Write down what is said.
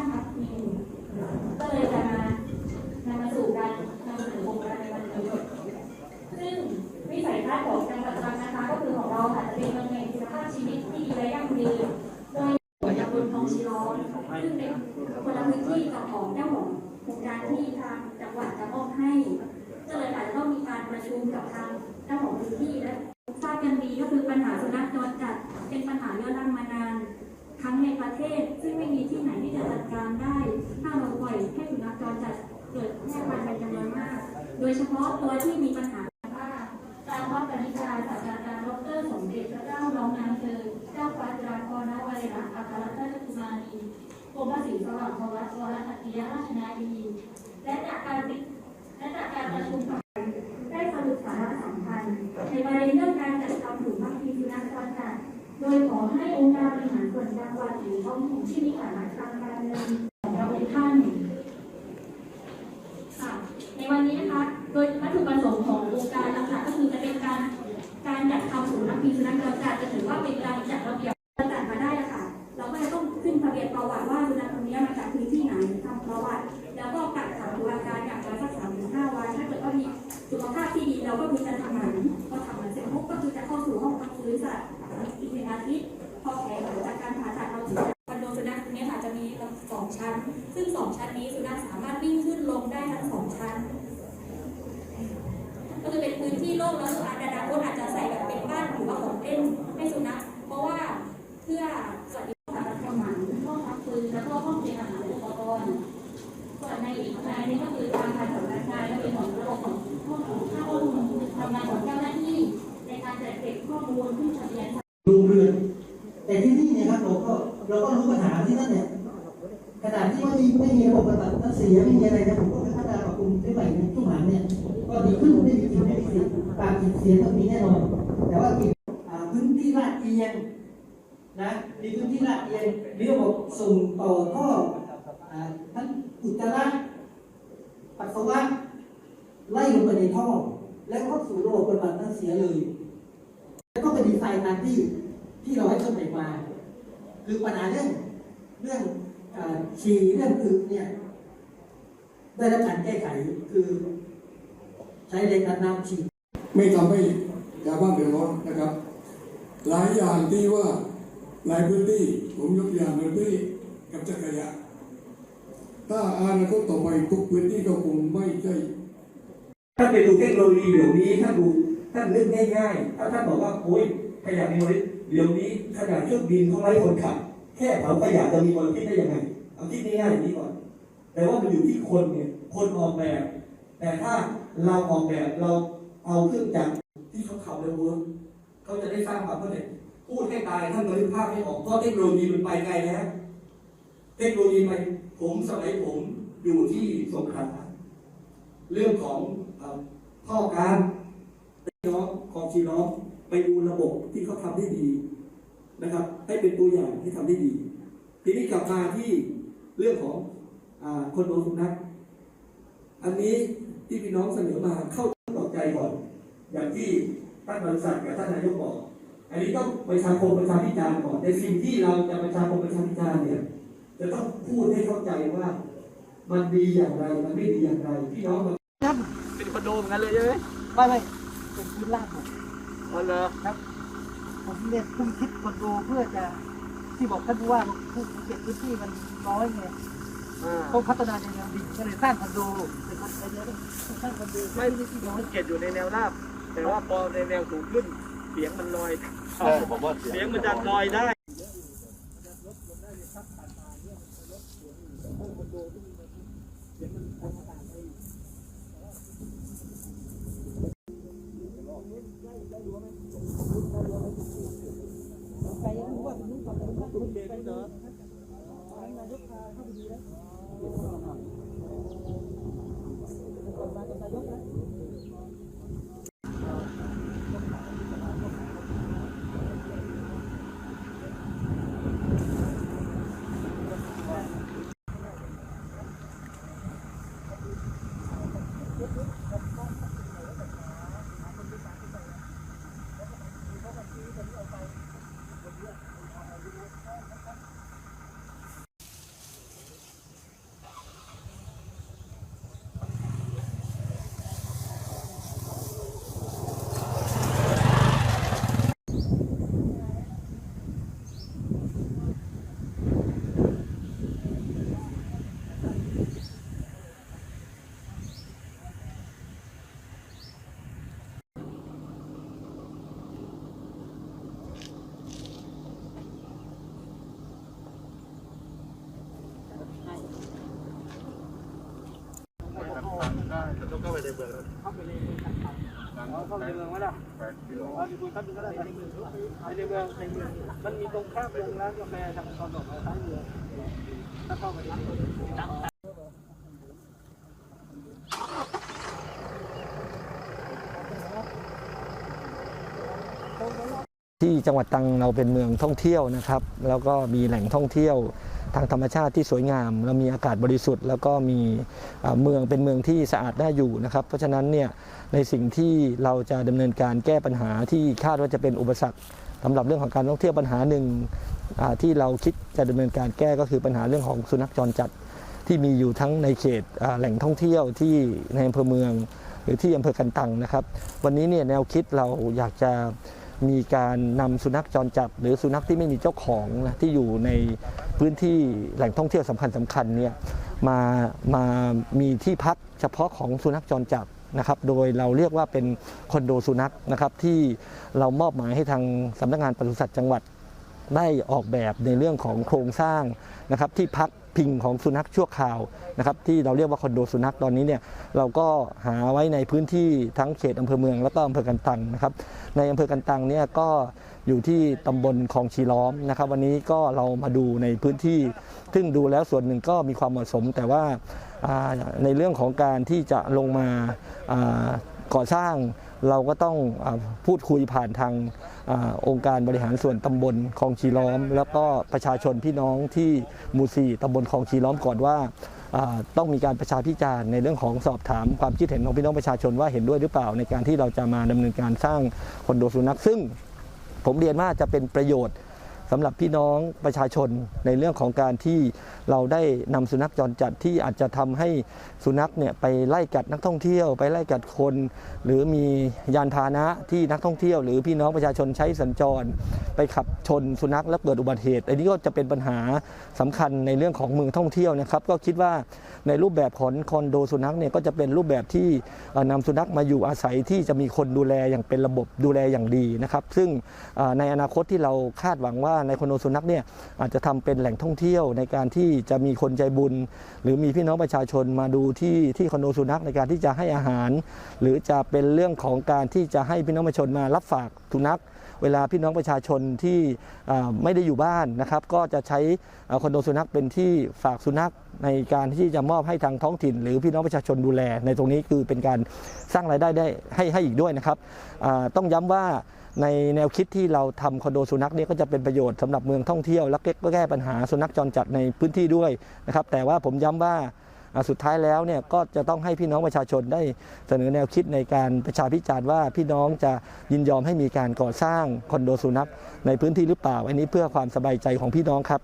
านพักพิงก็เลยจะมานำมาสู่การนำเสนอโครงการในวันนี้ซึ่งวิสัยทัศน์ของจังหวัดตรังนะคะก็คือของเราค่ะจะเป็นเมืองแห่งคุณภาพชีวิตที่ดีและยั่งยืนโดยหัวตำบลทองชีร้อนซึ่งเป็นคนละพื้นที่กับของเจ้าของโครงการที่ทางจังหวัดจะมอบให้ก็เลยอาจจะต้องมีการประชุมกับทางเจ้าของพื้นที่และทราบกันดีก็คือปัญหาสุนัขจรจัดเป็นปัญหาเรื้อรังมานาน ทั้งในประเทศ ซึ่งไม่มีที่ไหนที่จะจัดการได้ ถ้าเราปล่อยให้สุนัขจรจัดเกิดแพร่พันธุ์เป็นจำนวนมาก โดยเฉพาะตัวที่มีปัญหาว่าการวัดปณิกาศาสตราจารย์ดรสมเด็จพระเจ้าน้องนางเธอเจ้าฟ้าจุฬาภรณวลัยลักษ์อัครราชกุมารีกรมพระศรีสว่างพวัตวรัตติยราชนาวีและจากการติด ยขอให้องค์การบริหารส่วนจังหวัดหรือท้องถิ่นที่มีฐานะทางการเงินของเราเป็นท่านค่ะในวันนี้นะคะ โดยวัตถุประสงค์ขององค์การหลักๆก็คือจะเป็นการการจัดทำศูนย์พักพิงสุนัขจรจัดจะถือว่าเป็นการจัดระเบียบจัดมาได้อะค่ะ เราก็จะต้องขึ้นทะเบียนประวัติว่าสุนัขตัวนี้มาจากพื้นที่ไหนทำประวัติ แล้วก็กักขังดูอาการอย่างน้อยสักสามถึงห้าวันถ้าเกิดว่ามีสุขภาพที่ดีเราก็คือจะทำหมัน เบียนโรงเรือน แต่ที่นี่เนี่ยครับเราก็เราก็รู้ปัญหาที่นั่นเนี่ยขนาดที่ว่มีไม่มีระบบประสานเสียไม่มีอะไรนะผมก็พัฒนาปรับปรุงได้ใหม่ในช่วงหลังเนี่ยก็ดีขึ้นไม่มีกลิ่นไม่มีเสียปากกลิ่นเสียต้องมีแน่นอน แต่ว่าพื้นที่ลาดเอียงนะมีพื้นที่ลาดเอียงมีระบบส่งต่อท่ออ่าทั้งอุจจาระปัสสาวะไล่ลงไปในท่อ แล้วก็สู่ระบบบำบัดน้ำเสียเลย แล้วก็เป็นดีไซน์ตามที่ที่เราให้ต้นแบบมาคือปัญหาเรื่องเรื่องเอ่อฉี่เรื่องอึเนี่ยได้รับการแก้ไขคือใช้แรงดันน้ำฉี่ไม่ทำให้ชาวบ้านเดือดร้อนนะครับ หลายอย่างที่ว่าหลายพื้นที่ผมยกตัวอย่างพื้นที่กับจักรยานถ้าอนาคตต่อไปทุกพื้นที่ก็คงไม่ใช่ถ้าไปดูเทคโนโลยีเดี๋ยวนี้ถ้าดู ท่านนึกง่ายๆถ้าท่านบอกว่าโอ้ยขยะมีมลพิษเดี๋ยวนี้ขนาดเครื่องบินเขาไร้คนขับ แค่เผาขยะจะมีมลพิษได้ยังไง เอาคิดง่ายๆอย่างนี้ก่อน แต่ว่ามันอยู่ที่คนเนี่ย คนออกแบบ แต่ถ้าเราออกแบบเราเอาเครื่องจักรที่เขาขับเร็วๆเขาจะได้สร้างความเข้าใจพูดให้ตายท่านก็นึกภาพไม่ออกเพราะเทคโนโลยีมันไปไกลแล้วเทคโนโลยีไปผมสมัยผมอยู่ที่สงขลาเรื่องของเอ่อข้อการ น้องของพี่น้องไปดูระบบที่เขาทำได้ดีนะครับ ให้เป็นตัวอย่างที่ทำได้ดี ทีนี้กลับมาที่เรื่องของอาคนโดนสุนัขอันนี้ที่พี่น้องเสนอมาเข้าตกใจก่อน อย่างที่ท่านบริษัทกับท่านนายกบอก อันนี้ต้องประชาคมประชาพิจารณ์ก่อนในสิ่งที่เราจะประชาคมประชาพิจารณ์เนี่ยจะต้องพูดให้เข้าใจว่า มันดีอย่างไรมันไม่ดีอย่างไรพี่น้องมันเป็นคอนโดเหมือนกันเลยใช่ไหมไม่ไม่ เป็นพื้นลาดหมดอ๋อเหรอผมเนี่ยเพิ่งคิดคอนโดเพื่อจะที่บอกท่านผู้ว่าผู้เก็บพื้นที่มันน้อยไงอ่าต้องพัฒนาในแนวดิ่งก็เลยสร้างคอนโดเป็นคอนโดแล้วสร้างคอนโดไม่ภูเก็ตอยู่ในแนวราบ แต่ว่าพอในแนวสูงขึ้น เสียงมันลอย เสียงมันจะลอยได้ kia cũng được Hãy subscribe cho kênh Ghiền Mì Gõ Để không bỏ lỡ những video hấp dẫn เข้าไปในเมืองเข้าไปในเมืองเข้าไปในเมืองไหมล่ะเอาดีคุณครับก็ได้ในเมืองในเมืองในเมืองมันมีตรงข้ามโรงร้านกาแฟทางตอนออกมาซ้ายมือถ้าเข้าไปในเมืองที่จังหวัดตรังเราเป็นเมืองท่องเที่ยวนะครับ แล้วก็มีแหล่งท่องเที่ยว ทางธรรมชาติที่สวยงาม เรามีอากาศบริสุทธิ์ แล้วก็มีเมืองเป็นเมืองที่สะอาดน่าอยู่นะครับ เพราะฉะนั้นเนี่ยในสิ่งที่เราจะดำเนินการแก้ปัญหาที่คาดว่าจะเป็นอุปสรรคสำหรับเรื่องของการท่องเที่ยวปัญหาหนึ่งที่เราคิดจะดำเนินการแก้ก็คือปัญหาเรื่องของสุนัขจรจัดที่มีอยู่ทั้งในเขตแหล่งท่องเที่ยวที่ในอำเภอเมือง หรือที่อำเภอกันตังนะครับ วันนี้เนี่ยแนวคิดเราอยากจะมีการนำสุนัขจรจัด หรือสุนัขที่ไม่มีเจ้าของนะที่อยู่ใน พื้นที่แหล่งท่องเที่ยวสำคัญสคัญเนี่ยมามามีที่พักเฉพาะของสุนัขจรจัดนะครับ โดยเราเรียกว่าเป็นคอนโดสุนัขนะครับที่เรามอบหมายให้ทางสำนักงานปศุสัตว์จังหวัดได้ออกแบบในเรื่องของโครงสร้างนะครับที่พัก พิงของสุนัขชั่วคราวนะครับที่เราเรียกว่าคอนโดสุนัขตอนนี้เนี่ยเราก็หาไว้ในพื้นที่ทั้งเขตอำเภอเมือง แล้วก็อำเภอกันตังนะครับในอำเภอกันตังเนี่ยก็อยู่ที่ตำบลคลองชีล้อมนะครับ วันนี้ก็เรามาดูในพื้นที่ ซึ่งดูแล้วส่วนหนึ่งก็มีความเหมาะสม แต่ว่าาในเรื่องของการที่จะลงมาาก่อสร้าง เราก็ต้องอพูดคุยผ่านทางอองค์การบริหารส่วนตำบลคลองชีล้อม แล้วก็ประชาชนพี่น้องที่หมู่สี่ตำบลคลองชีล้อมก่อนว่าต้องมีการประชาพิจารณ์ในเรื่องของสอบถามความคิดเห็นของพี่น้องประชาชนว่าเห็นด้วยหรือเปล่า ในการที่เราจะมาดำเนินการสร้างคอนโดสุนัขซึ่ง ผมเรียนว่าจะเป็นประโยชน์ สำหรับพี่น้องประชาชนในเรื่องของการที่เราได้นำสุนัขจรจัดที่อาจจะทำให้สุนัขเนี่ยไปไล่กัดนักท่องเที่ยว ไปไล่กัดคน หรือมียานพาหนะที่นักท่องเที่ยว หรือพี่น้องประชาชนใช้สัญจร ไปขับชนสุนัขและเกิดอุบัติเหตุ อันนี้ก็จะเป็นปัญหาสำคัญในเรื่องของเมืองท่องเที่ยวนะครับ ก็คิดว่าในรูปแบบของคอนโดสุนัขเนี่ยก็จะเป็นรูปแบบที่เอ่อนำสุนัขมาอยู่อาศัยที่จะมีคนดูแลอย่างเป็นระบบดูแลอย่างดีนะครับ ซึ่งในอนาคตที่เราคาดหวังว่าในคอนโดสุนัขเนี่ยอาจจะทำเป็นแหล่งท่องเที่ยวในการที่จะมีคนใจบุญ หรือมีพี่น้องประชาชนมาดูที่ที่คอนโดสุนัขในการที่จะให้อาหาร หรือจะเป็นเรื่องของการที่จะให้พี่น้องประชาชนมารับฝากสุนัขเวลาพี่น้องประชาชนที่ไม่ได้อยู่บ้านนะครับก็จะใช้คอนโดสุนัขเป็นที่ฝากสุนัขในการที่จะมอบให้ทางท้องถิ่น หรือพี่น้องประชาชนดูแล ในตรงนี้คือเป็นการสร้างรายได้ได้ให้ให้อีกด้วยนะครับต้องย้ำว่า ในแนวคิดที่เราทำคอนโดสุนัขเนี่ยก็จะเป็นประโยชน์สำหรับเมืองท่องเที่ยว และก็แก้ปัญหาสุนัขจรจัดในพื้นที่ด้วยนะครับแต่ว่าผมย้ำว่าอ่าสุดท้ายแล้วเนี่ยก็จะต้องให้พี่น้องประชาชนได้เสนอแนวคิดในการประชาพิจารณ์ว่าพี่น้องจะยินยอมให้มีการก่อสร้างคอนโดสุนัขในพื้นที่หรือเปล่า อันนี้เพื่อความสบายใจของพี่น้องครับ